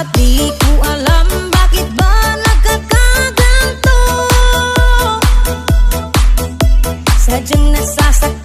At di ko alam bakit ba nagkakaganto. Sadyang nasasaktan